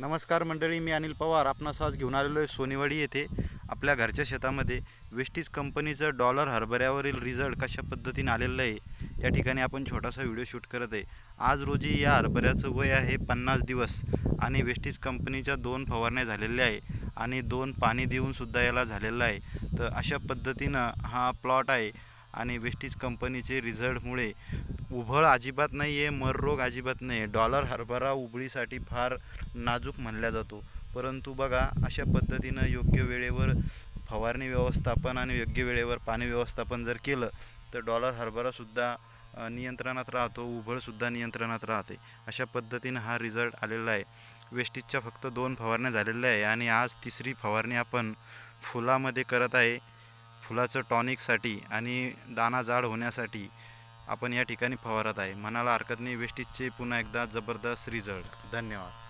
नमस्कार मंडळी मी अनिल पवार. आपणास आज घेऊन आलेलो आहे सोनेवाडी येथे. आपल्या घरच्या शेतामध्ये वेस्टीज कंपनीचं डॉलर हरभऱ्यावरील रिझल्ट कशा पद्धतीने आलेलं आहे या ठिकाणी आपण छोटासा व्हिडिओ शूट करत आहे. आज रोजी या हरभऱ्याचं वय आहे पन्नास दिवस आणि वेस्टीज कंपनीच्या दोन फवारण्या झालेल्या आहे आणि दोन पाणी देऊनसुद्धा याला झालेलं आहे. तर अशा पद्धतीनं हा प्लॉट आहे. आणि वेस्टीज कंपनीचे रिझल्टमुळे उभळ अजिबात नाही आहे मर रोग अजिबात नाही आहे डॉलर हरभरा उबळीसाठी फार नाजूक म्हणल्या जातो. परंतु बघा अशा पद्धतीनं योग्य वेळेवर फवारणी व्यवस्थापन आणि योग्य वेळेवर पाणी व्यवस्थापन जर केलं तर डॉलर हरभरासुद्धा नियंत्रणात राहतो उभळसुद्धा नियंत्रणात राहते. अशा पद्धतीनं हा रिझल्ट आलेला आहे. वेस्टीजच्या फक्त दोन फवारण्या झालेल्या आहे आणि आज तिसरी फवारणी आपण फुलामध्ये करत आहे. फुलाचं टॉनिकसाठी आणि दाना जाड होण्यासाठी आपण या ठिकाणी फवारत आहे. म्हणाला हरकत नाही. वेस्टीजचे पुन्हा एकदा जबरदस्त रिझल्ट. धन्यवाद.